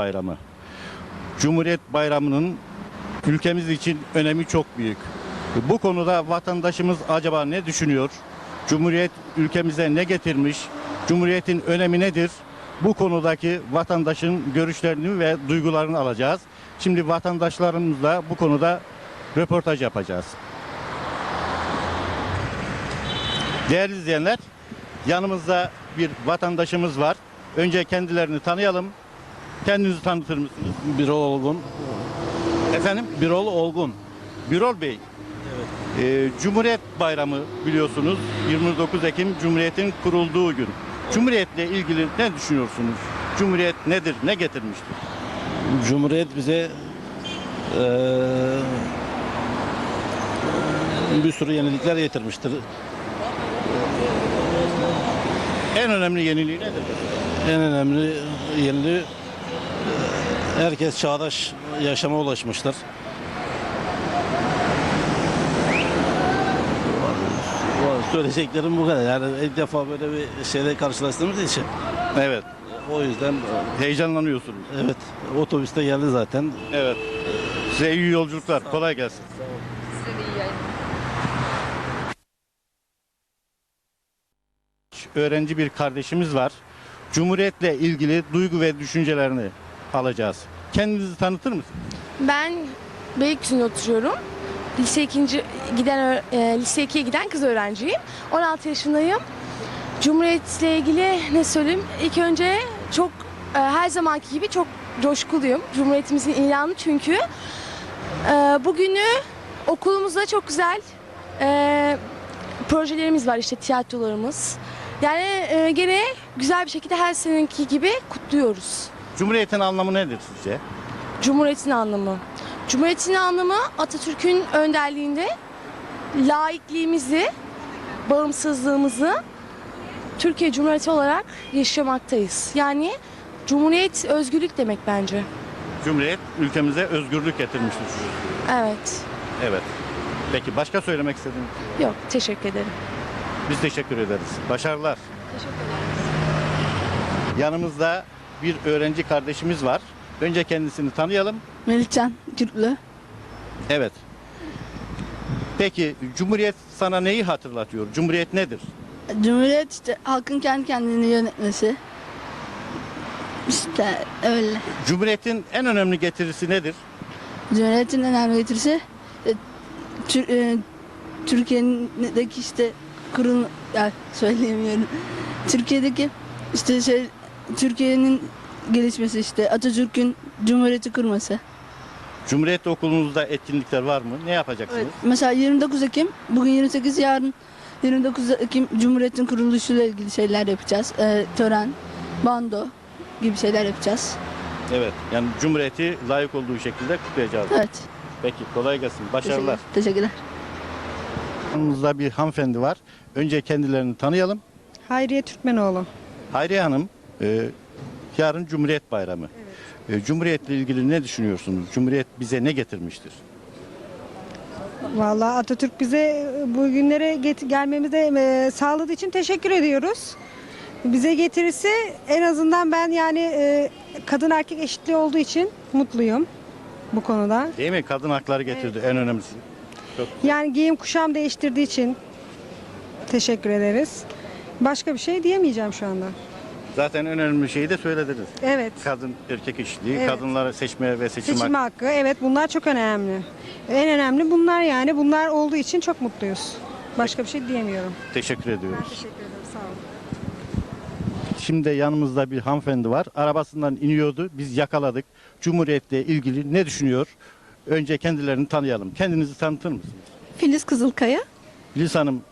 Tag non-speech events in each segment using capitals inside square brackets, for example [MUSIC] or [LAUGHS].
Bayramı. Cumhuriyet Bayramı'nın ülkemiz için önemi çok büyük. Bu konuda vatandaşımız acaba ne düşünüyor? Cumhuriyet ülkemize ne getirmiş? Cumhuriyetin önemi nedir? Bu konudaki vatandaşın görüşlerini ve duygularını alacağız. Şimdi vatandaşlarımızla bu konuda röportaj yapacağız. Değerli izleyenler, yanımızda bir vatandaşımız var. Önce kendilerini tanıyalım. Kendinizi tanıtır mısınız? Birol Olgun. Efendim? Birol Olgun. Birol Bey. Ee, Cumhuriyet Bayramı biliyorsunuz. 29 Ekim Cumhuriyet'in kurulduğu gün. Cumhuriyetle ilgili ne düşünüyorsunuz? Cumhuriyet nedir? Ne getirmiştir? Cumhuriyet bize eee, bir sürü yenilikler getirmiştir. En önemli yeniliği nedir? En önemli yeniliği herkes çağdaş yaşama ulaşmıştır. Söyleyeceklerim bu kadar. Yani ilk defa böyle bir şeyle karşılaştığımız için. Evet. O yüzden Heyecanlanıyorsunuz. evet otobüste geldi zaten. Evet. Size iyi yolculuklar. Kolay gelsin. Öğrenci bir kardeşimiz var. Cumhuriyetle ilgili duygu ve düşüncelerini alacağız. Kendinizi tanıtır mısınız? Ben Beylikdüzü'nde oturuyorum. Lise 2. giden e, lise 2'ye giden kız öğrenciyim. 16 yaşındayım. Cumhuriyet'le ilgili ne söyleyeyim? İlk önce çok e, her zamanki gibi çok coşkuluyum. Cumhuriyetimizin ilanı çünkü. E, bugünü okulumuzda çok güzel e, projelerimiz var işte tiyatrolarımız. Yani e, gene güzel bir şekilde her seneki gibi kutluyoruz. Cumhuriyetin anlamı nedir sizce? Cumhuriyetin anlamı. Cumhuriyetin anlamı Atatürk'ün önderliğinde laikliğimizi, bağımsızlığımızı Türkiye Cumhuriyeti olarak yaşamaktayız. Yani Cumhuriyet özgürlük demek bence. Cumhuriyet ülkemize özgürlük getirmiştir. Evet. Evet. Peki başka söylemek istediğiniz? Yok teşekkür ederim. Biz teşekkür ederiz. Başarılar. Yanımızda bir öğrenci kardeşimiz var. Önce kendisini tanıyalım. Melihcan Kürtlü. Evet. Peki Cumhuriyet sana neyi hatırlatıyor? Cumhuriyet nedir? Cumhuriyet işte halkın kendi kendini yönetmesi. İşte öyle. Cumhuriyetin en önemli getirisi nedir? Cumhuriyetin en önemli getirisi e, e, Türkiye'deki işte kurul ya söyleyemiyorum. Türkiye'deki işte şey Türkiye'nin gelişmesi işte Atatürk'ün Cumhuriyeti kurması. Cumhuriyet okulunuzda etkinlikler var mı? Ne yapacaksınız? Evet. Mesela 29 Ekim, bugün 28 yarın 29 Ekim Cumhuriyet'in kuruluşuyla ilgili şeyler yapacağız. Ee, tören, bando gibi şeyler yapacağız. Evet. Yani Cumhuriyeti layık olduğu şekilde kutlayacağız. Evet. Peki kolay gelsin. Başarılar. Teşekkür- Teşekkürler. Yanımızda bir hanımefendi var. Önce kendilerini tanıyalım. Hayriye Türkmenoğlu. Hayriye Hanım, e, yarın Cumhuriyet Bayramı. E, Cumhuriyetle ilgili ne düşünüyorsunuz? Cumhuriyet bize ne getirmiştir? Vallahi Atatürk bize bu günlere get- gelmemize e, sağladığı için teşekkür ediyoruz. Bize getirirse en azından ben yani e, kadın erkek eşitliği olduğu için mutluyum bu konuda. Değil mi? Kadın hakları getirdi en önemlisi. Çok Yani giyim kuşam değiştirdiği için teşekkür ederiz. Başka bir şey diyemeyeceğim şu anda. Zaten en önemli şeyi de söylediniz. Evet. Kadın erkek eşitliği, Evet. kadınlara seçme ve seçim, Seçim hakkı. hakkı evet bunlar çok önemli. En önemli bunlar yani bunlar olduğu için çok mutluyuz. Başka bir şey diyemiyorum. Teşekkür ediyoruz. Teşekkür ederim sağ olun. Şimdi yanımızda bir hanımefendi var. Arabasından iniyordu. Biz yakaladık. Cumhuriyetle ilgili ne düşünüyor? Önce kendilerini tanıyalım. Kendinizi tanıtır mısınız? Filiz Kızılkaya. Filiz Hanım,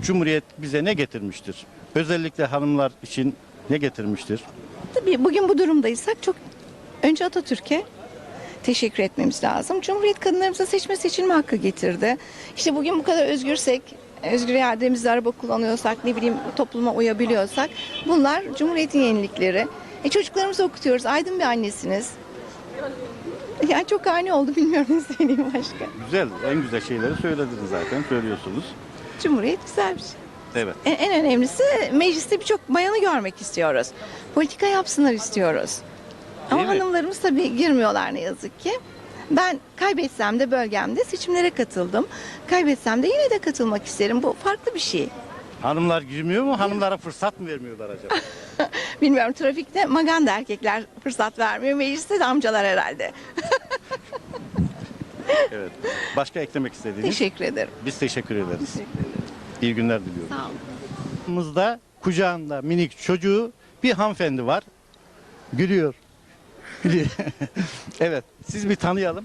Cumhuriyet bize ne getirmiştir? Özellikle hanımlar için ne getirmiştir? Tabii bugün bu durumdaysak çok önce Atatürk'e teşekkür etmemiz lazım. Cumhuriyet kadınlarımıza seçme seçilme hakkı getirdi. İşte bugün bu kadar özgürsek, özgür irademizle araba kullanıyorsak, ne bileyim topluma uyabiliyorsak bunlar Cumhuriyet'in yenilikleri. E çocuklarımızı okutuyoruz. Aydın bir annesiniz. Yani çok ani oldu bilmiyorum ne söyleyeyim başka. Güzel, en güzel şeyleri söylediniz zaten, söylüyorsunuz. Cumhuriyet güzel bir şey. Evet. En, en önemlisi mecliste birçok bayanı görmek istiyoruz. Politika yapsınlar istiyoruz. Ama mi? hanımlarımız tabii girmiyorlar ne yazık ki. Ben kaybetsem de bölgemde seçimlere katıldım. Kaybetsem de yine de katılmak isterim. Bu farklı bir şey. Hanımlar girmiyor mu? Hanımlara fırsat mı vermiyorlar acaba? [LAUGHS] Bilmiyorum trafikte maganda erkekler fırsat vermiyor. Mecliste de amcalar herhalde. [LAUGHS] evet. Başka eklemek istediğiniz? Teşekkür ederim. Biz teşekkür ederiz. İyi günler diliyorum. Sağ olun. Yanımızda kucağında minik çocuğu bir hanımefendi var. Gülüyor. Gülüyor. [LAUGHS] evet. Siz bir tanıyalım.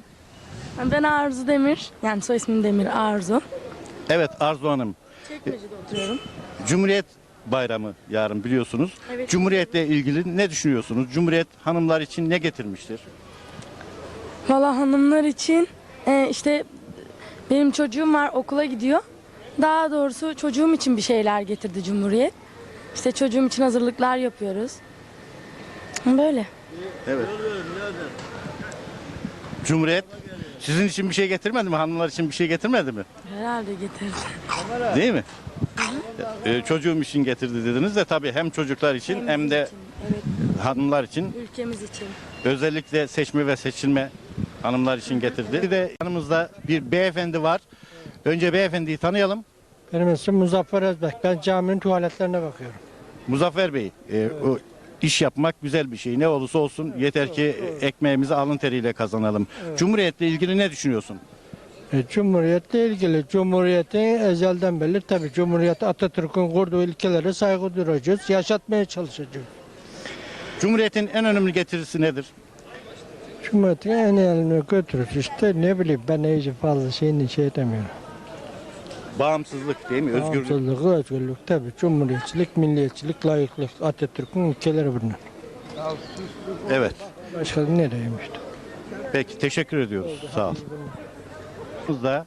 Ben Arzu Demir. Yani soy ismim Demir Arzu. Evet Arzu Hanım. Çekmece'de oturuyorum. Cumhuriyet Bayramı yarın biliyorsunuz. Evet. Cumhuriyetle ilgili ne düşünüyorsunuz? Cumhuriyet hanımlar için ne getirmiştir? Valla hanımlar için e, işte benim çocuğum var okula gidiyor. Daha doğrusu çocuğum için bir şeyler getirdi Cumhuriyet. İşte çocuğum için hazırlıklar yapıyoruz. Böyle. Evet. Cumhuriyet sizin için bir şey getirmedi mi? Hanımlar için bir şey getirmedi mi? Herhalde getirdi. Değil mi? Ee, çocuğum için getirdi dediniz de tabii hem çocuklar için hem de Evet, hanımlar için ülkemiz için. özellikle seçme ve seçilme hanımlar için getirdi. Bir de yanımızda bir beyefendi var. Önce beyefendiyi tanıyalım. Benim ismim Muzaffer Özbek. Ben caminin tuvaletlerine bakıyorum. Muzaffer Bey, e, o iş yapmak güzel bir şey. Ne olursa olsun yeter ki ekmeğimizi alın teriyle kazanalım. Cumhuriyetle ilgili ne düşünüyorsun? E, Cumhuriyetle ilgili Cumhuriyetin ezelden beri tabii Cumhuriyet Atatürk'ün kurduğu ilkelere saygı duracağız. Yaşatmaya çalışacağız. Cumhuriyetin en önemli getirisi nedir? Cumhuriyetin en önemli götürür. İşte ne bileyim ben iyice fazla şeyini şey edemiyorum. Bağımsızlık değil mi? Özgürlük. Bağımsızlık, özgürlük tabii. Cumhuriyetçilik, milliyetçilik, layıklık. Atatürk'ün ilkeleri bunlar. Evet. Başka nereyim işte. Peki teşekkür ediyoruz. Sağ ol. Burada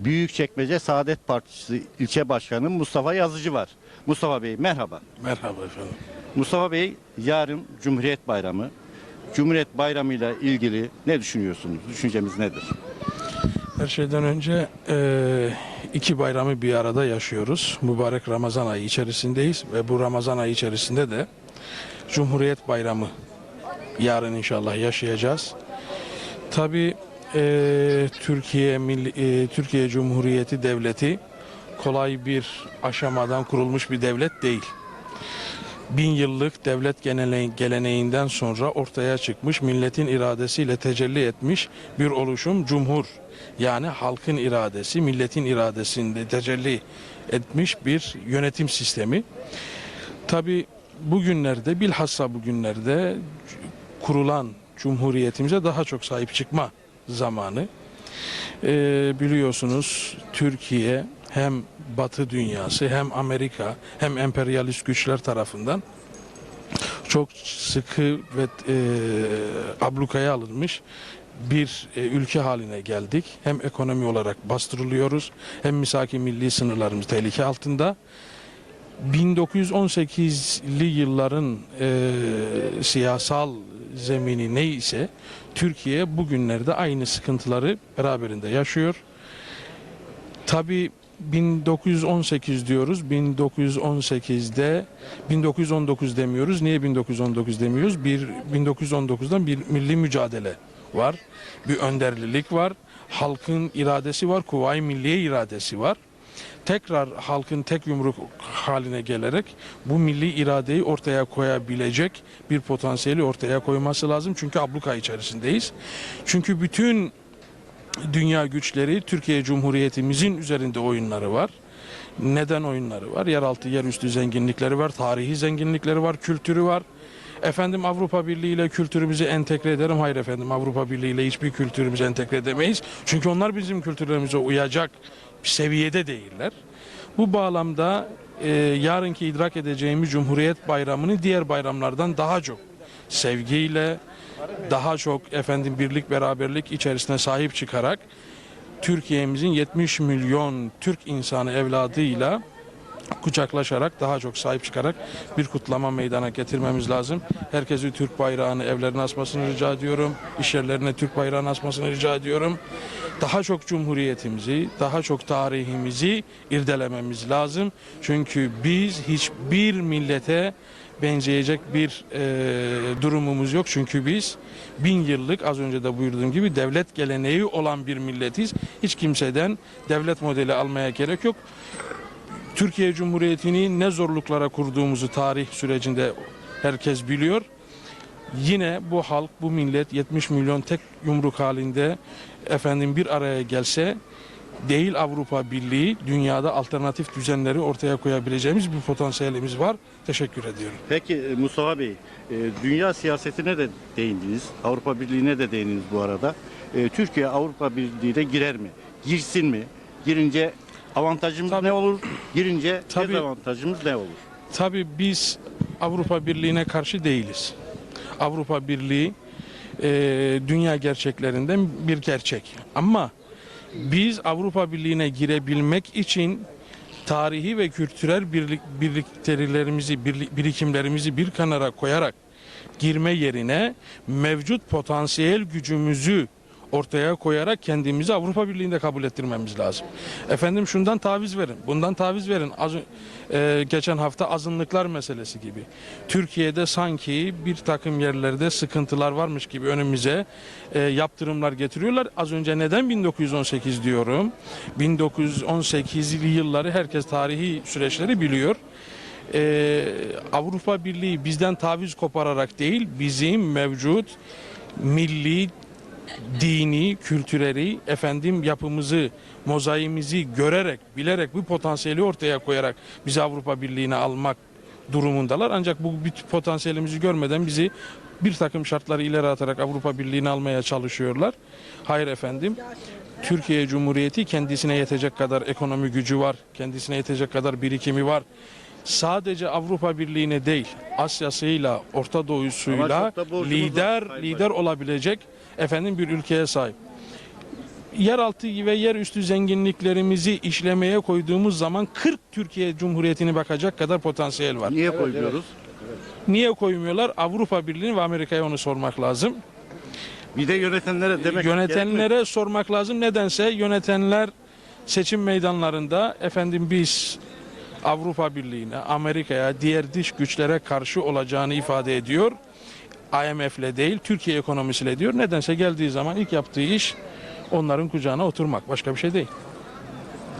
Büyükçekmece Saadet Partisi ilçe başkanı Mustafa Yazıcı var. Mustafa Bey merhaba. Merhaba efendim. Mustafa Bey yarın Cumhuriyet Bayramı. Cumhuriyet Bayramı ile ilgili ne düşünüyorsunuz? Düşüncemiz nedir? Her şeyden önce eee, iki bayramı bir arada yaşıyoruz. Mübarek Ramazan ayı içerisindeyiz ve bu Ramazan ayı içerisinde de Cumhuriyet Bayramı yarın inşallah yaşayacağız. Tabii eee, Türkiye eee, Türkiye Cumhuriyeti Devleti kolay bir aşamadan kurulmuş bir devlet değil. Bin yıllık devlet geleneğinden sonra ortaya çıkmış milletin iradesiyle tecelli etmiş bir oluşum cumhur. Yani halkın iradesi, milletin iradesinde tecelli etmiş bir yönetim sistemi. Tabi bugünlerde bilhassa bugünlerde kurulan cumhuriyetimize daha çok sahip çıkma zamanı. Ee, biliyorsunuz Türkiye hem Batı dünyası hem Amerika hem emperyalist güçler tarafından çok sıkı ve e, ablukaya alınmış bir e, ülke haline geldik. Hem ekonomi olarak bastırılıyoruz hem misaki milli sınırlarımız tehlike altında. 1918'li yılların e, siyasal zemini neyse Türkiye bugünlerde aynı sıkıntıları beraberinde yaşıyor. Tabii 1918 diyoruz. 1918'de 1919 demiyoruz. Niye 1919 demiyoruz? Bir 1919'dan bir milli mücadele var. Bir önderlilik var. Halkın iradesi var. Kuvayi Milliye iradesi var. Tekrar halkın tek yumruk haline gelerek bu milli iradeyi ortaya koyabilecek bir potansiyeli ortaya koyması lazım. Çünkü abluka içerisindeyiz. Çünkü bütün dünya güçleri Türkiye Cumhuriyetimizin üzerinde oyunları var. Neden oyunları var? Yeraltı, yerüstü zenginlikleri var, tarihi zenginlikleri var, kültürü var. Efendim Avrupa Birliği ile kültürümüzü entegre ederim. Hayır efendim Avrupa Birliği ile hiçbir kültürümüzü entegre edemeyiz. Çünkü onlar bizim kültürlerimize uyacak seviyede değiller. Bu bağlamda e, yarınki idrak edeceğimiz Cumhuriyet Bayramı'nı diğer bayramlardan daha çok sevgiyle, daha çok efendim birlik beraberlik içerisine sahip çıkarak Türkiye'mizin 70 milyon Türk insanı evladıyla kucaklaşarak daha çok sahip çıkarak bir kutlama meydana getirmemiz lazım. Herkesi Türk bayrağını evlerine asmasını rica ediyorum. İş yerlerine Türk bayrağını asmasını rica ediyorum. Daha çok cumhuriyetimizi, daha çok tarihimizi irdelememiz lazım. Çünkü biz hiçbir millete benzeyecek bir e, durumumuz yok. Çünkü biz bin yıllık az önce de buyurduğum gibi devlet geleneği olan bir milletiz. Hiç kimseden devlet modeli almaya gerek yok. Türkiye Cumhuriyeti'ni ne zorluklara kurduğumuzu tarih sürecinde herkes biliyor. Yine bu halk, bu millet 70 milyon tek yumruk halinde efendim bir araya gelse değil Avrupa Birliği dünyada alternatif düzenleri ortaya koyabileceğimiz bir potansiyelimiz var. Teşekkür ediyorum. Peki e, Mustafa Bey, e, dünya siyasetine de değindiniz, Avrupa Birliği'ne de değindiniz bu arada. E, Türkiye Avrupa Birliği'ne girer mi? Girsin mi? Girince avantajımız Tabii. ne olur? Girince Tabii. dezavantajımız ne olur? Tabii biz Avrupa Birliği'ne karşı değiliz. Avrupa Birliği e, dünya gerçeklerinden bir gerçek. Ama biz Avrupa Birliği'ne girebilmek için tarihi ve kültürel birlik, birlikteliklerimizi, birlik- birikimlerimizi bir kenara koyarak girme yerine mevcut potansiyel gücümüzü ortaya koyarak kendimizi Avrupa Birliği'nde kabul ettirmemiz lazım. Efendim şundan taviz verin, bundan taviz verin. Az, e, geçen hafta azınlıklar meselesi gibi. Türkiye'de sanki bir takım yerlerde sıkıntılar varmış gibi önümüze e, yaptırımlar getiriyorlar. Az önce neden 1918 diyorum? 1918'li yılları herkes tarihi süreçleri biliyor. Ee, Avrupa Birliği bizden taviz kopararak değil, bizim mevcut milli, dini, kültüreli, efendim yapımızı, mozaiğimizi görerek, bilerek bu potansiyeli ortaya koyarak bizi Avrupa Birliği'ne almak durumundalar. Ancak bu potansiyelimizi görmeden bizi bir takım şartları ileri atarak Avrupa Birliği'ne almaya çalışıyorlar. Hayır efendim. Türkiye Cumhuriyeti kendisine yetecek kadar ekonomi gücü var, kendisine yetecek kadar birikimi var. Sadece Avrupa Birliği'ne değil, Asya'sıyla, Orta Doğu'suyla lider lider olabilecek efendim bir ülkeye sahip. Yeraltı ve yerüstü zenginliklerimizi işlemeye koyduğumuz zaman 40 Türkiye Cumhuriyeti'ni bakacak kadar potansiyel var. Niye koymuyoruz? Niye koymuyorlar? Avrupa Birliği ve Amerika'ya onu sormak lazım. Bir de yönetenlere demek Yönetenlere sormak lazım. Nedense yönetenler seçim meydanlarında efendim biz Avrupa Birliği'ne, Amerika'ya, diğer dış güçlere karşı olacağını ifade ediyor. IMF'le değil, Türkiye ekonomisiyle diyor. Nedense geldiği zaman ilk yaptığı iş onların kucağına oturmak. Başka bir şey değil.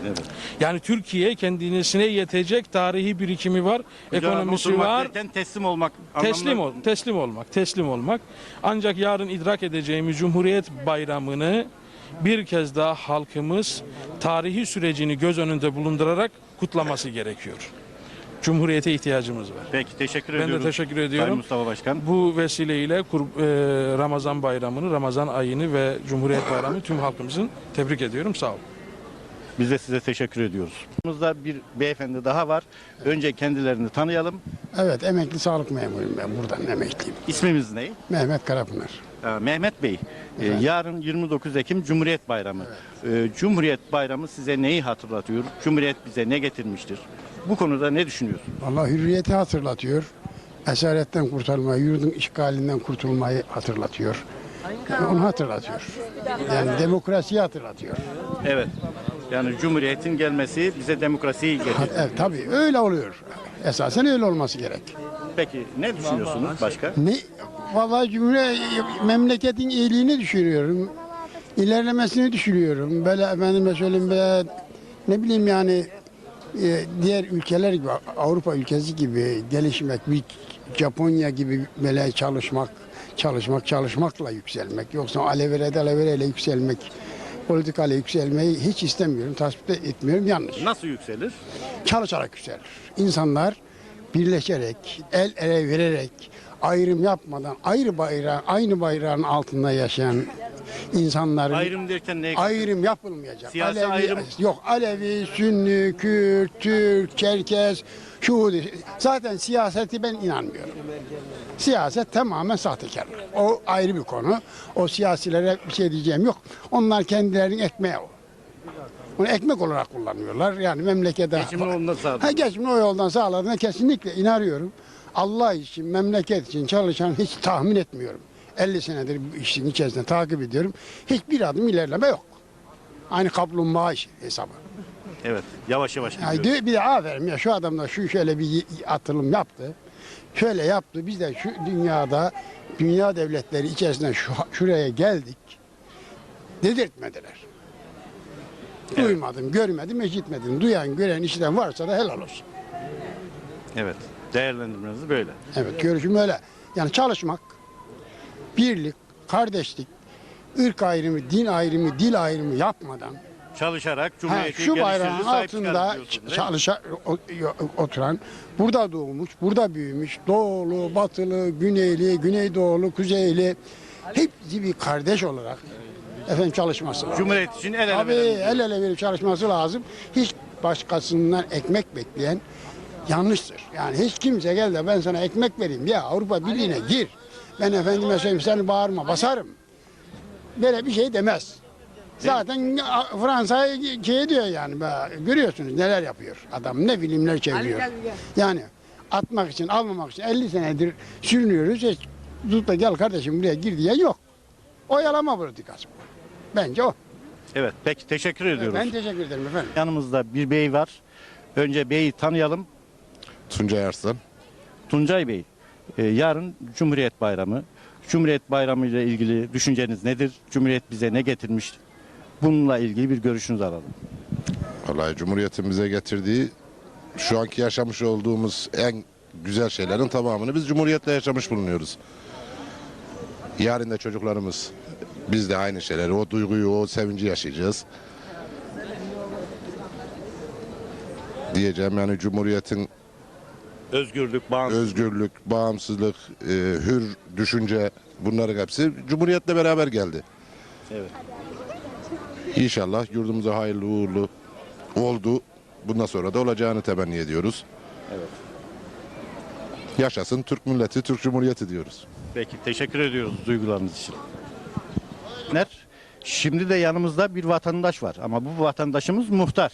Evet. Yani Türkiye kendisine yetecek tarihi birikimi var, Kucağına ekonomisi var. derken teslim olmak Teslim ol, teslim olmak, teslim olmak. Ancak yarın idrak edeceğimiz Cumhuriyet Bayramı'nı bir kez daha halkımız tarihi sürecini göz önünde bulundurarak kutlaması gerekiyor. Cumhuriyete ihtiyacımız var. Peki teşekkür Ben de ediyoruz. teşekkür Sayın ediyorum. Mustafa Başkan. Bu vesileyle kur- e, Ramazan Bayramı'nı, Ramazan ayını ve Cumhuriyet Bayramı'nı tüm halkımızın tebrik ediyorum. Sağ olun. Biz de size teşekkür ediyoruz. Yanımızda bir beyefendi daha var. Önce kendilerini tanıyalım. Evet emekli sağlık memuruyum ben buradan emekliyim. İsmimiz ne? Mehmet Karapınar. Ee, Mehmet Bey, e, yarın 29 Ekim Cumhuriyet Bayramı. Ee, Cumhuriyet Bayramı size neyi hatırlatıyor? Cumhuriyet bize ne getirmiştir? Bu konuda ne düşünüyorsun? Vallahi hürriyeti hatırlatıyor. Esaretten kurtulmayı, yurdun işgalinden kurtulmayı hatırlatıyor. Onu hatırlatıyor. Yani demokrasiyi hatırlatıyor. Evet. Yani Cumhuriyet'in gelmesi bize demokrasiyi getiriyor. Evet, tabii öyle oluyor. Esasen öyle olması gerek. Peki ne düşünüyorsunuz başka? Ne, vallahi cumhuriyet memleketin iyiliğini düşünüyorum. İlerlemesini düşünüyorum. Böyle efendime söyleyeyim böyle ne bileyim yani diğer ülkeler gibi Avrupa ülkesi gibi gelişmek, bir Japonya gibi böyle çalışmak, çalışmak, çalışmakla yükselmek. Yoksa alevere alevereyle yükselmek, politikayla yükselmeyi hiç istemiyorum, tasvip etmiyorum. Yanlış Nasıl yükselir? çalışarak yükselir. İnsanlar birleşerek, el ele vererek, ayrım yapmadan ayrı bayrağın, aynı bayrağın altında yaşayan insanların Ayrım derken ne? ayrım yapılmayacak. Siyasi ayrım- Yok Alevi, Sünni, Kürt, Türk, Çerkez, Şuhudi. Zaten siyaseti ben inanmıyorum. Siyaset tamamen sahtekarlık. O ayrı bir konu. O siyasilere bir şey diyeceğim yok. Onlar kendilerinin ekmeği o. Bunu ekmek olarak kullanıyorlar. Yani memlekete... Geçimini onunla sağlıyor. Ha, geçimini o yoldan sağladığına kesinlikle inanıyorum. Allah için, memleket için çalışan hiç tahmin etmiyorum. 50 senedir bu işin içerisinde takip ediyorum. Hiçbir adım ilerleme yok. Aynı kaplumbağa işi hesabı. Evet. Yavaş yavaş Yani gidiyoruz. diyor- bir de aferin ya şu adam da şu şöyle bir atılım yaptı. Şöyle yaptı. Biz de şu dünyada dünya devletleri içerisinde şu, şuraya geldik. Dedirtmediler. Duymadım, görmedim, işitmedim. Duyan, gören, işiten varsa da helal olsun. Evet. Değerlendirmeniz böyle. Evet, görüşüm öyle. Yani çalışmak, birlik, kardeşlik, ırk ayrımı, din ayrımı, dil ayrımı yapmadan Çalışarak Cumhuriyet'in şu bayrağın altında çalışa, oturan, burada doğmuş, burada büyümüş, doğulu, batılı, güneyli, güneydoğulu, kuzeyli hepsi bir kardeş olarak efendim çalışması lazım. Cumhuriyet için el ele Tabii el ele verip çalışması lazım. Hiç başkasından ekmek bekleyen yanlıştır. Yani hiç kimse gel de ben sana ekmek vereyim ya Avrupa Birliği'ne gir. Ben efendime söyleyeyim seni bağırma basarım. Böyle bir şey demez. Zaten Fransa'ya şey diyor yani görüyorsunuz neler yapıyor adam ne bilimler çeviriyor. Yani atmak için almamak için 50 senedir sürünüyoruz. Hiç tutup da gel kardeşim buraya gir diye yok. Oyalama politikası bu. Bence o. Evet. Peki teşekkür ediyoruz. Ben teşekkür ederim efendim. Yanımızda bir bey var. Önce beyi tanıyalım. Tuncay Arslan. Tuncay Bey, e, yarın Cumhuriyet Bayramı. Cumhuriyet Bayramı ile ilgili düşünceniz nedir? Cumhuriyet bize ne getirmiş? Bununla ilgili bir görüşünüzü alalım. Vallahi Cumhuriyet'in bize getirdiği şu anki yaşamış olduğumuz en güzel şeylerin tamamını biz Cumhuriyet'le yaşamış bulunuyoruz. Yarın da çocuklarımız biz de aynı şeyleri, o duyguyu, o sevinci yaşayacağız. Diyeceğim yani Cumhuriyet'in Özgürlük, bağımsızlık. özgürlük, bağımsızlık, e, hür düşünce bunların hepsi Cumhuriyet'le beraber geldi. Evet. İnşallah yurdumuza hayırlı uğurlu oldu. Bundan sonra da olacağını temenni ediyoruz. Evet. Yaşasın Türk milleti, Türk Cumhuriyeti diyoruz. Peki teşekkür ediyoruz duygularınız için. Ner, Şimdi de yanımızda bir vatandaş var ama bu vatandaşımız muhtar.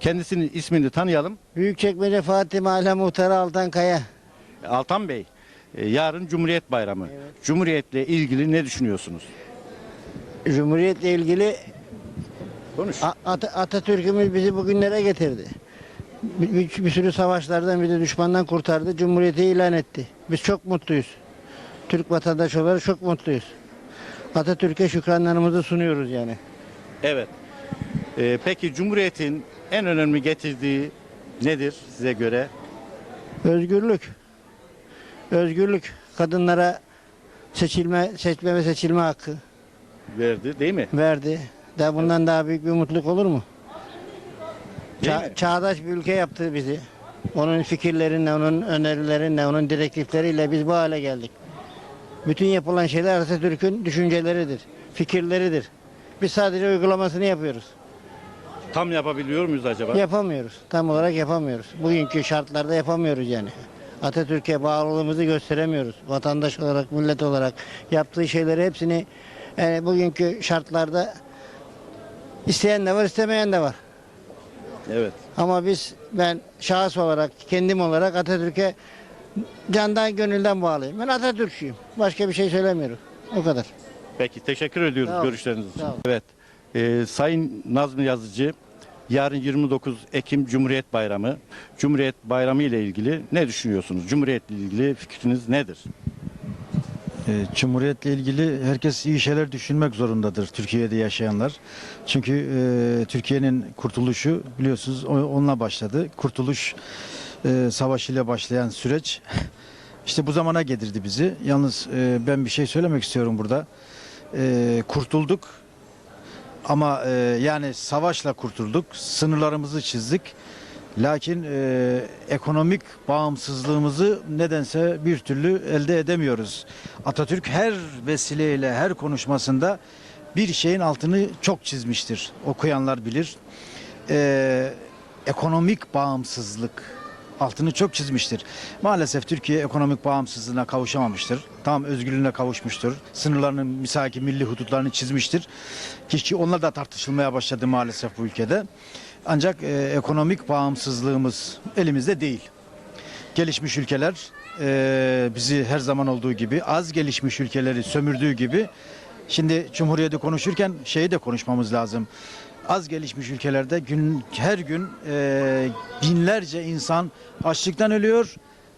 Kendisinin ismini tanıyalım. Büyükçekmece Fatih Mahalle Muhtarı Altan Kaya. Altan Bey, e, yarın Cumhuriyet Bayramı. Cumhuriyetle ilgili ne düşünüyorsunuz? Cumhuriyetle ilgili Konuş. A- At- Atatürk'ümüz bizi bugünlere getirdi. Bir, bir- bir sürü savaşlardan bir de düşmandan kurtardı. Cumhuriyeti ilan etti. Biz çok mutluyuz. Türk vatandaşı olarak çok mutluyuz. Atatürk'e şükranlarımızı sunuyoruz yani. Evet. E, peki Cumhuriyet'in en önemli getirdiği nedir size göre? Özgürlük. Özgürlük. Kadınlara seçilme, seçme ve seçilme hakkı Verdi değil mi? verdi. Daha bundan daha büyük bir mutluluk olur mu? Değil Ça- mi? çağdaş bir ülke yaptı bizi. Onun fikirlerinle, onun önerilerinle, onun direktifleriyle biz bu hale geldik. Bütün yapılan şeyler Atatürk'ün düşünceleridir, fikirleridir. Biz sadece uygulamasını yapıyoruz. Tam yapabiliyor muyuz acaba? Yapamıyoruz. Tam olarak yapamıyoruz. Bugünkü şartlarda yapamıyoruz yani. Atatürk'e bağlılığımızı gösteremiyoruz. Vatandaş olarak, millet olarak yaptığı şeyleri hepsini yani bugünkü şartlarda isteyen de var, istemeyen de var. Evet. Ama biz ben şahıs olarak, kendim olarak Atatürk'e candan gönülden bağlıyım. Ben Atatürkçüyüm. Başka bir şey söylemiyorum. O kadar. Peki teşekkür ediyoruz Sağ olun. görüşleriniz için. Sağ olun. Evet. Ee, Sayın Nazmi Yazıcı yarın 29 Ekim Cumhuriyet Bayramı. Cumhuriyet Bayramı ile ilgili ne düşünüyorsunuz? Cumhuriyet ile ilgili fikriniz nedir? Ee, Cumhuriyetle ilgili herkes iyi şeyler düşünmek zorundadır Türkiye'de yaşayanlar. Çünkü e, Türkiye'nin kurtuluşu biliyorsunuz onunla başladı. Kurtuluş e, savaşıyla başlayan süreç [LAUGHS] işte bu zamana getirdi bizi. Yalnız e, ben bir şey söylemek istiyorum burada. E, kurtulduk ama e, yani savaşla kurtulduk. Sınırlarımızı çizdik. Lakin e, ekonomik bağımsızlığımızı nedense bir türlü elde edemiyoruz. Atatürk her vesileyle, her konuşmasında bir şeyin altını çok çizmiştir. Okuyanlar bilir. E, ekonomik bağımsızlık altını çok çizmiştir. Maalesef Türkiye ekonomik bağımsızlığına kavuşamamıştır. Tam özgürlüğüne kavuşmuştur. Sınırlarının misaki milli hudutlarını çizmiştir. Ki onlar da tartışılmaya başladı maalesef bu ülkede. Ancak e, ekonomik bağımsızlığımız elimizde değil. Gelişmiş ülkeler e, bizi her zaman olduğu gibi az gelişmiş ülkeleri sömürdüğü gibi şimdi Cumhuriyeti konuşurken şeyi de konuşmamız lazım. Az gelişmiş ülkelerde gün her gün e, binlerce insan açlıktan ölüyor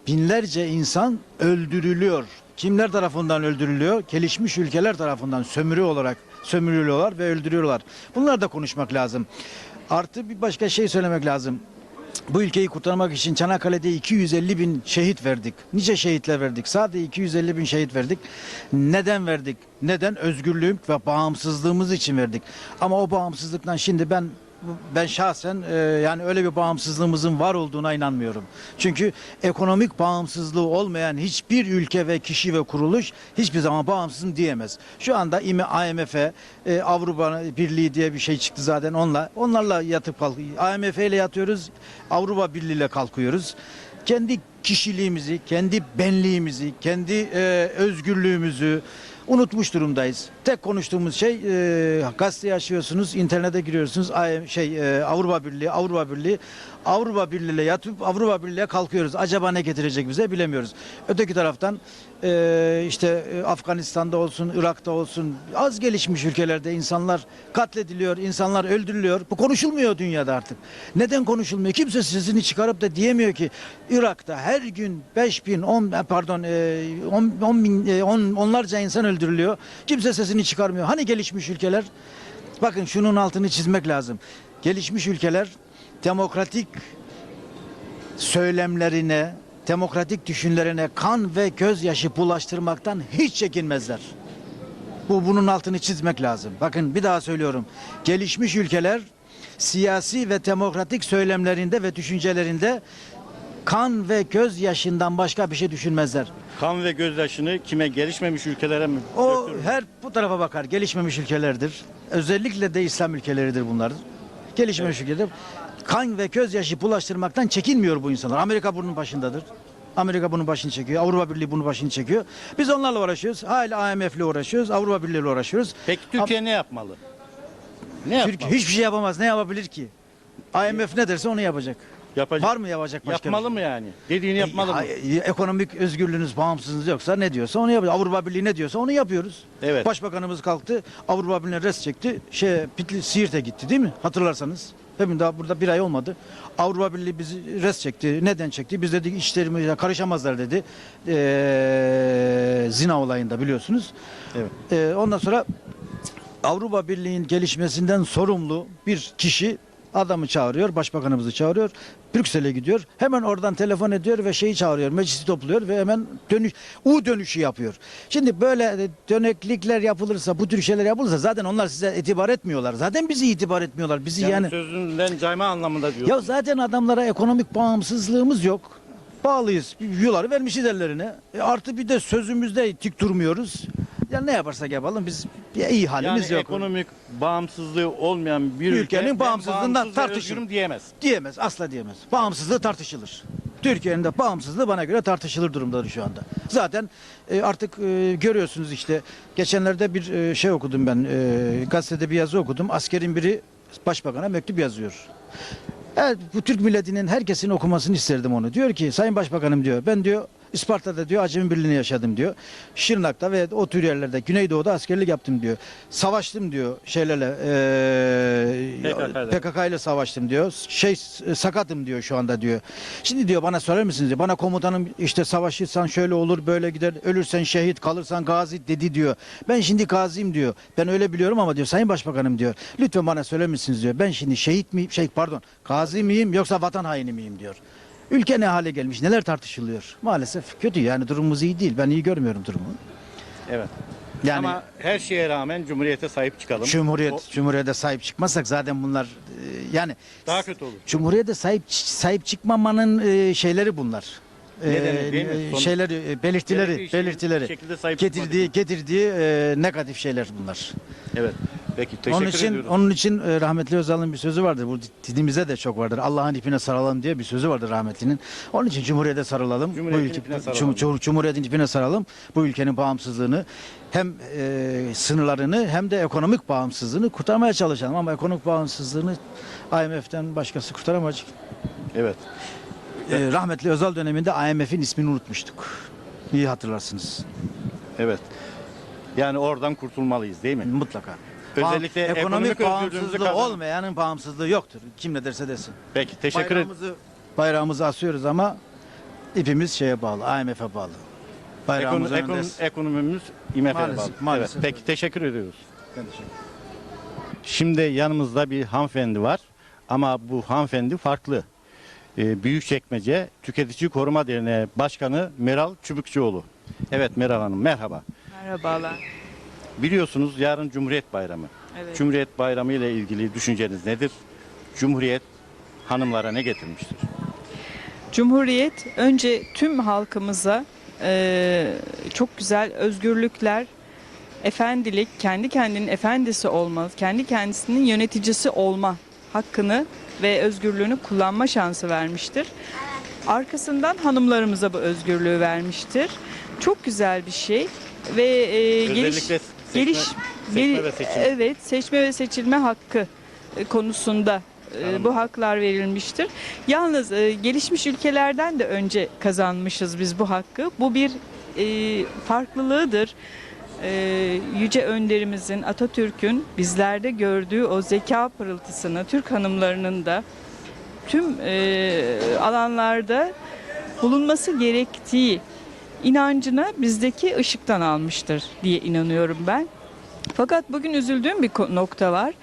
binlerce insan öldürülüyor. Kimler tarafından öldürülüyor? Gelişmiş ülkeler tarafından sömürü olarak sömürülüyorlar ve öldürüyorlar. Bunlar da konuşmak lazım. Artı bir başka şey söylemek lazım. Bu ülkeyi kurtarmak için Çanakkale'de 250 bin şehit verdik. Nice şehitler verdik. Sadece 250 bin şehit verdik. Neden verdik? Neden? Özgürlüğüm ve bağımsızlığımız için verdik. Ama o bağımsızlıktan şimdi ben ben şahsen e, yani öyle bir bağımsızlığımızın var olduğuna inanmıyorum. Çünkü ekonomik bağımsızlığı olmayan hiçbir ülke ve kişi ve kuruluş hiçbir zaman bağımsızım diyemez. Şu anda IMF'e, e, Avrupa Birliği diye bir şey çıktı zaten onunla. Onlarla yatıp kalkıyoruz. IMF ile yatıyoruz, Avrupa Birliği ile kalkıyoruz. Kendi kişiliğimizi, kendi benliğimizi, kendi e, özgürlüğümüzü unutmuş durumdayız. Tek konuştuğumuz şey e, gazete açıyorsunuz, internete giriyorsunuz. Ay- Şey e, Avrupa Birliği, Avrupa Birliği, Avrupa Birliği ile yatıp Avrupa Birliği'ne kalkıyoruz. Acaba ne getirecek bize bilemiyoruz. Öteki taraftan e, işte e, Afganistan'da olsun, Irak'ta olsun az gelişmiş ülkelerde insanlar katlediliyor, insanlar öldürülüyor. Bu konuşulmuyor dünyada artık. Neden konuşulmuyor? Kimse sesini çıkarıp da diyemiyor ki Irak'ta her gün 5 bin, 10 pardon 10, 10 bin, e, on- onlarca insan öldürülüyor. Kimse sesini çıkarmıyor. Hani gelişmiş ülkeler? Bakın şunun altını çizmek lazım. Gelişmiş ülkeler demokratik söylemlerine, demokratik düşünlerine kan ve gözyaşı bulaştırmaktan hiç çekinmezler. Bu bunun altını çizmek lazım. Bakın bir daha söylüyorum. Gelişmiş ülkeler siyasi ve demokratik söylemlerinde ve düşüncelerinde kan ve gözyaşından başka bir şey düşünmezler. Kan ve gözyaşını kime gelişmemiş ülkelere mi? O döktürür? her bu tarafa bakar. Gelişmemiş ülkelerdir. Özellikle de İslam ülkeleridir bunlar. Gelişmemiş ülkeler. Kan ve gözyaşı bulaştırmaktan çekinmiyor bu insanlar. Amerika bunun başındadır. Amerika bunun başını çekiyor. Avrupa Birliği bunun başını çekiyor. Biz onlarla uğraşıyoruz. Hala IMF ile uğraşıyoruz. Avrupa Birliği ile uğraşıyoruz. Peki Türkiye ne yapmalı? Ne yapmalı? Türkiye hiçbir şey yapamaz. Ne yapabilir ki? IMF ne derse onu yapacak. Yapacak. Var mı yapacak başka Yapmalı şey? mı yani? Dediğini yapmalı mı? E, Ekonomik özgürlüğünüz, bağımsızlığınız yoksa ne diyorsa onu yapıyoruz. Avrupa Birliği ne diyorsa onu yapıyoruz. Evet. Başbakanımız kalktı, Avrupa Birliği'ne res çekti. Şey, Pitli, Siirt'e gitti değil mi? Hatırlarsanız. Hemen daha burada bir ay olmadı. Avrupa Birliği bizi res çekti. Neden çekti? Biz dedik işlerimize karışamazlar dedi. Ee, zina olayında biliyorsunuz. Evet. Ee, ondan sonra Avrupa Birliği'nin gelişmesinden sorumlu bir kişi adamı çağırıyor, başbakanımızı çağırıyor. Brüksel'e gidiyor. Hemen oradan telefon ediyor ve şeyi çağırıyor. Meclisi topluyor ve hemen dönüş U dönüşü yapıyor. Şimdi böyle döneklikler yapılırsa, bu tür şeyler yapılırsa zaten onlar size itibar etmiyorlar. Zaten bizi itibar etmiyorlar. Bizi Yani, yani, sözünden cayma anlamında diyor. ya zaten adamlara ekonomik bağımsızlığımız yok. Bağlıyız. Yuları vermişiz ellerine. E artı bir de sözümüzde tik durmuyoruz. Ya ne yaparsak yapalım biz ya iyi halimiz yani yok. ekonomik bağımsızlığı olmayan bir Ülkenin ülke bağımsızlığından bağımsız ve tartışılır. özgürüm diyemez. Diyemez, asla diyemez. Bağımsızlığı tartışılır. Türkiye'nin de bağımsızlığı bana göre tartışılır durumdadır şu anda. Zaten e, artık e, görüyorsunuz işte geçenlerde bir e, şey okudum ben e, gazetede bir yazı okudum. Askerin biri başbakana mektup yazıyor. Evet, bu Türk milletinin herkesin okumasını isterdim onu. Diyor ki Sayın Başbakanım diyor ben diyor İsparta'da diyor Acemi Birliği'ni yaşadım diyor. Şırnak'ta ve o tür yerlerde Güneydoğu'da askerlik yaptım diyor. Savaştım diyor şeylerle PKK'yla. PKK ile savaştım diyor. Şey sakatım diyor şu anda diyor. Şimdi diyor bana mısınız diyor. Bana komutanım işte savaşırsan şöyle olur böyle gider. Ölürsen şehit kalırsan gazi dedi diyor. Ben şimdi gaziyim diyor. Ben öyle biliyorum ama diyor Sayın Başbakanım diyor. Lütfen bana söyler misiniz diyor. Ben şimdi şehit miyim? Şey pardon. Gazi miyim yoksa vatan haini miyim diyor. Ülke ne hale gelmiş? Neler tartışılıyor? Maalesef kötü yani durumumuz iyi değil. Ben iyi görmüyorum durumu. Evet. Yani Ama her şeye rağmen Cumhuriyete sahip çıkalım. Cumhuriyet, O Cumhuriyete sahip çıkmazsak zaten bunlar e, yani daha kötü olur. Cumhuriyete sahip sahip çıkmamanın e, şeyleri bunlar. E, Nedeni değil mi? e, Sonuç- şeyleri, e, belirtileri, belirtileri. getirdiği getirdiği e, negatif şeyler bunlar. Evet. Peki teşekkür onun için ediyoruz. onun için e, rahmetli Özal'ın bir sözü vardır. Bu dinimizde de çok vardır. Allah'ın ipine sarılalım diye bir sözü vardır rahmetlinin. Onun için Cumhuriyete sarılalım. Cumhuriyetin ülke, ipine sarılalım. Cum- Cumhuriyetin ipine saralım. Bu ülkenin bağımsızlığını hem e, sınırlarını hem de ekonomik bağımsızlığını kurtarmaya çalışalım. Ama ekonomik bağımsızlığını IMF'den başkası kurtaramayacak. Evet. E, rahmetli Özal döneminde IMF'in ismini unutmuştuk. İyi hatırlarsınız. Evet. Yani oradan kurtulmalıyız değil mi? Mutlaka. Özellikle Bağım- ekonomik bağımsızlığı kazan- olmayanın bağımsızlığı yoktur. Kim ne derse desin. Peki teşekkür ederim. Bayrağımızı, bayrağımızı asıyoruz ama ipimiz şeye bağlı, IMF'e bağlı. Bayrağımız Ekon- ekon- önünde. ekonomimiz IMF'ye Maalesef, bağlı. maalesef. Evet, peki teşekkür ediyoruz. Ben teşekkür ederim. Şimdi yanımızda bir hanımefendi var ama bu hanımefendi farklı. Ee, Büyükçekmece Tüketici Koruma Derneği Başkanı Meral Çubukçuoğlu. Evet Meral Hanım merhaba. Merhabalar. Biliyorsunuz yarın Cumhuriyet Bayramı. Evet. Cumhuriyet Bayramı ile ilgili düşünceniz nedir? Cumhuriyet hanımlara ne getirmiştir? Cumhuriyet önce tüm halkımıza eee, çok güzel özgürlükler, efendilik, kendi kendinin efendisi olma, kendi kendisinin yöneticisi olma hakkını ve özgürlüğünü kullanma şansı vermiştir. Arkasından hanımlarımıza bu özgürlüğü vermiştir. Çok güzel bir şey ve geliş Özellikle seçme, geliş seçme ve seçim. Evet, seçme ve seçilme hakkı e, konusunda e, Hanım. bu haklar verilmiştir. Yalnız e, gelişmiş ülkelerden de önce kazanmışız biz bu hakkı. Bu bir e, farklılığıdır. E, yüce önderimizin Atatürk'ün bizlerde gördüğü o zeka pırıltısını Türk hanımlarının da tüm e, alanlarda bulunması gerektiği inancına bizdeki ışıktan almıştır diye inanıyorum ben. Fakat bugün üzüldüğüm bir nokta var.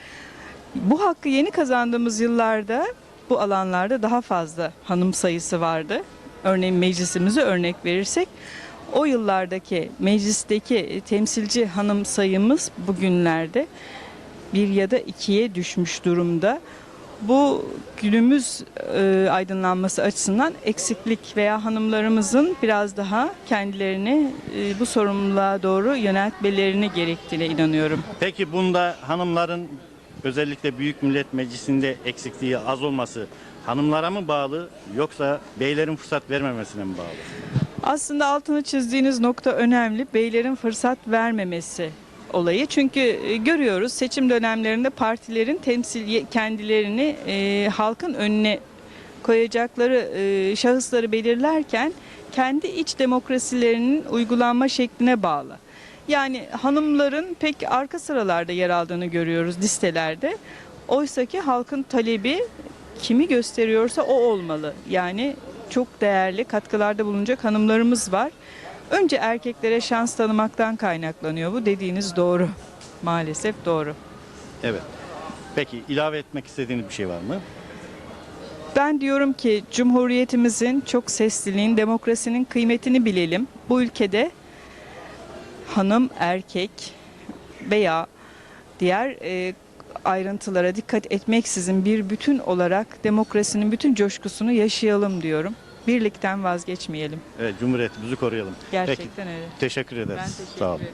Bu hakkı yeni kazandığımız yıllarda bu alanlarda daha fazla hanım sayısı vardı. Örneğin meclisimizi örnek verirsek o yıllardaki meclisteki temsilci hanım sayımız bugünlerde bir ya da ikiye düşmüş durumda. Bu günümüz e, aydınlanması açısından eksiklik veya hanımlarımızın biraz daha kendilerini e, bu sorumluluğa doğru yöneltmelerini gerektiğine inanıyorum. Peki bunda hanımların özellikle Büyük Millet Meclisi'nde eksikliği az olması hanımlara mı bağlı yoksa beylerin fırsat vermemesine mi bağlı? Aslında altını çizdiğiniz nokta önemli. Beylerin fırsat vermemesi olayı. Çünkü e, görüyoruz seçim dönemlerinde partilerin temsil kendilerini e, halkın önüne koyacakları e, şahısları belirlerken kendi iç demokrasilerinin uygulanma şekline bağlı. Yani hanımların pek arka sıralarda yer aldığını görüyoruz listelerde. Oysa ki halkın talebi kimi gösteriyorsa o olmalı. Yani çok değerli katkılarda bulunacak hanımlarımız var. Önce erkeklere şans tanımaktan kaynaklanıyor bu dediğiniz doğru. Maalesef doğru. Evet. Peki ilave etmek istediğiniz bir şey var mı? Ben diyorum ki Cumhuriyetimizin çok sesliliğin, demokrasinin kıymetini bilelim. Bu ülkede hanım, erkek veya diğer e, ayrıntılara dikkat etmeksizin bir bütün olarak demokrasinin bütün coşkusunu yaşayalım diyorum. Birlikten vazgeçmeyelim. Evet Cumhuriyetimizi koruyalım. Gerçekten öyle. Teşekkür ederiz. Ben teşekkür Sağ olun. ederim.